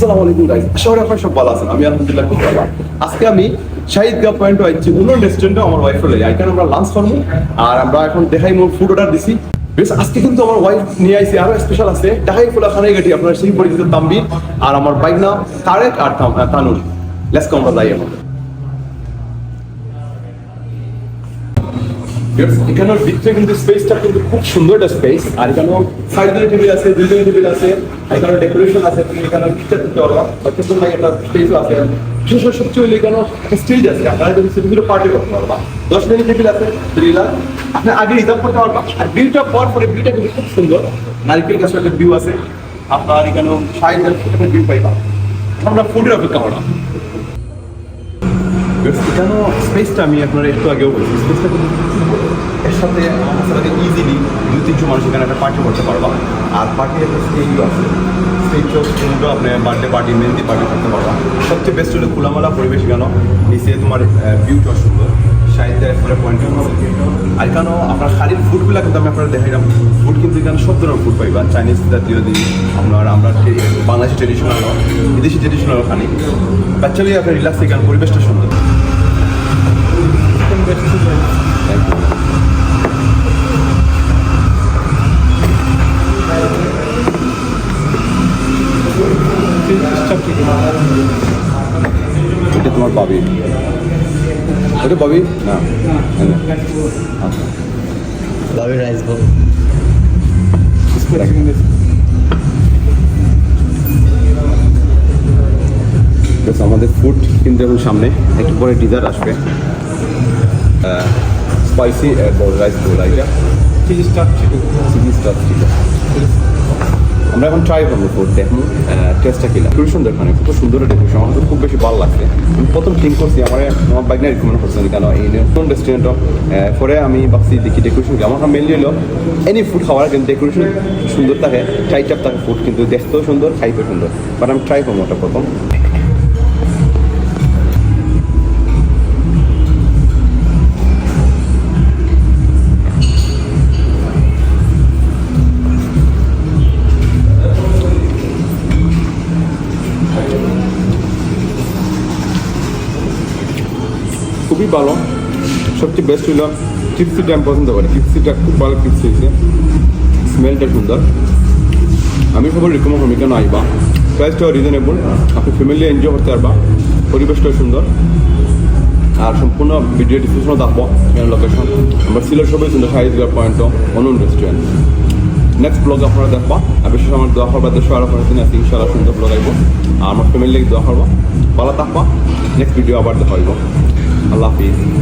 আসসালামু আলাইকুম গাইস আশা করি আপনারা সব ভালো আছেন? আমি আলহামদুলিল্লাহ খুব ভালো। আজকে আমি পয়েন্ট রেস্টুরেন্টে আমার আমরা লাঞ্চ করব, আর আমরা এখন দেখাই মোর ফুড অর্ডার দিছি। বেশ, আজকে কিন্তু আমার ওয়াইফ নিয়ে আইছি, আরও স্পেশাল আছে। ঢাকাই ফুলা গেটি সেই পরিচিত তাম্বির আর আমার বাইক নাম তারেক আর তানুর। যাই এখানে ভিতরে কিন্তু স্পেসটা কিন্তু খুব সুন্দর একটা স্পেস আর এখানে সাইড দিয়ে টেবিল আছে দুই দিকে টেবিল আছে এখানে ডেকোরেশন আছে তুমি এখানে পিকচার দিতে পারবা। বাচ্চা জন্য একটা স্পেসও আছে। বিশেষ করে সবচেয়ে হলো এখানে একটা স্টেজ আছে। আপনারা যদি সেগুলো পার্টি করতে পারবা। দশ মিনিট টেবিল আছে রিলা আপনি আগে রিজার্ভ করতে পারবা। আর বিলটা পর পরে বিলটা কিন্তু খুব সুন্দর। নারিকেল গাছের একটা ভিউ আছে। আপনার এখানে সাইড ভিউ পাইবা। আমরা ফুডের অপেক্ষা করলাম। এখানে স্পেসটা আমি আপনার একটু আগেও বলছি। স্পেসটা সাথে আমার সাথে ইজিলি দুই তিনশো মানুষ এখানে একটা পার্টি করতে পারবা। আর পার্টি একটা স্টেজও আছে। স্টেজও কিন্তু আপনি বার্থডে পার্টি মেহেন্দি পার্টি করতে পারবা। সবচেয়ে বেস্ট হলো খোলামেলা পরিবেশ কেন? নিচে তোমার ভিউটা সুন্দর। সাহিত্যে একবারে পয়েন্ট আর এখানেও আপনার শাড়ির ফুডগুলো কিন্তু আমি আপনারা দেখাইলাম। ফুড কিন্তু এখানে সব ধরনের ফুড পাইবা। চাইনিজ জাতীয় জিনিস আপনার, আমরা বাংলাদেশি ট্রেডিশনাল বিদেশি ট্রেডিশনাল খানি বাচ্চালি আপনার রিল্যাক্স এখানে পরিবেশটা সুন্দর। এটা তোমার বাবি ওটা বাবি না। আচ্ছা বাবি রাইস বল আমাদের ফুড কিন্তু এখন সামনে। একটু পরে ডিজার্ট আসবে। স্পাইসি রাইস বোল এটা chilli stuffed chicken chilli stuffed chicken আমরা এখন ট্রাই করব ফুড দেখুন টেস্টটা কিলাম খুবই সুন্দর মানে খুব সুন্দর ডেকোরেশন আমার খুব বেশি ভালো লাগছে। আমি প্রথম থিঙ্ক করছি, আমার আমার বাইক না রিকমেন্ড করছে কেন, এই নতুন রেস্টুরেন্ট পরে আমি ভাবছি দেখি ডেকোরেশন কি? আমার মেনলি হলো এনি ফুড খাওয়ার কিন্তু ডেকোরেশন সুন্দর থাকে টাইট আপ থাকে ফুড কিন্তু দেখতেও সুন্দর, খাইতেও সুন্দর। বাট আমি ট্রাই করব ওটা প্রথম। খুবই ভালো। সবচেয়ে বেস্ট হলো কিপসিটা আমি পছন্দ করি। কিপসিটা খুব ভালো কিপসি হয়েছে। স্মেলটা সুন্দর। আমি সবার রিকমেন্ড করি কেন আইবা? প্রাইসটাও রিজনেবল আপনি ফ্যামিলি এনজয় করতে পারবা। পরিবেশটাও সুন্দর। আর সম্পূর্ণ ভিডিও ডিসক্রিপশনও দেখব লোকেশন আমরা সিলেট সবাই সুন্দর সাইজগার পয়েন্ট অনুন রেস্টুরেন্ট নেক্সট ব্লগ আপনারা দেখবা। আর বিশেষ আমার দোয়া করবা, দেশ আর আপনার দিন ইনশাআল্লাহ সুন্দর ব্লগ আইব। আর আমার ফ্যামিলি দোয়া করবা। ভালো থাকবা। নেক্সট ভিডিও আবার দেখা jalapeno